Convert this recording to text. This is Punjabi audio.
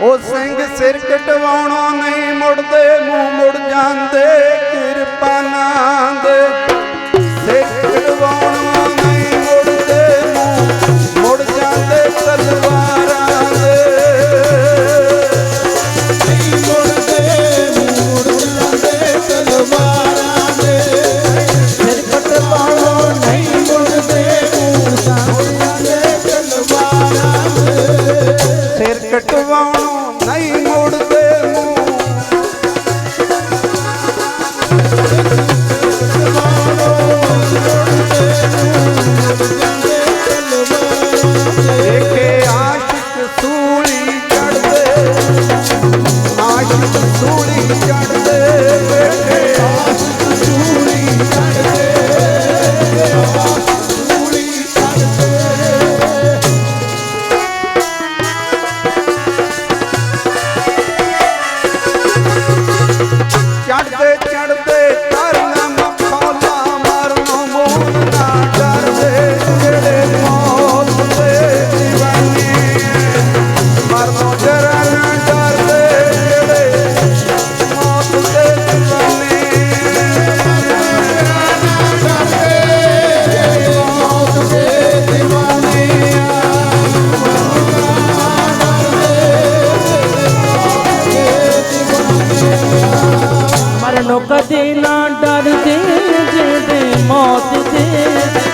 ਉਹ ਸਿੰਘ ਸਿਰ ਕਟਵਾਉਣੋਂ ਨਹੀਂ ਮੁੜਦੇ, ਮੂੰਹ ਮੁੜ ਜਾਂਦੇ ਕਿਰਪਾਨਾਂ ਦੇ। ਸਿਰ ਕਟਵਾਉਣੋਂ ਨਹੀਂ ਮੁੜਦੇ, ਮੂੰਹ ਮੁੜ ਜਾਂਦੇ, ਤਲਵਾਰਾਂ ਦੇ। ਨਹੀਂ ਮੁੜਦੇ ਮੂੜ ਜਾਂਦੇ, ਤਲਵਾਰਾਂ ਦੇ। ਸਿਰ ਕਟਵਾਉਣੋਂ ਨਹੀਂ ਮੁੜਦੇ ਮੂੜ ਜਾਂਦੇ, ਤਲਵਾਰਾਂ ਦੇ। ਸਿਰ ਕਟਵਾਉਣੋਂ 努力的 મદીના ડરતી જે મોત છે.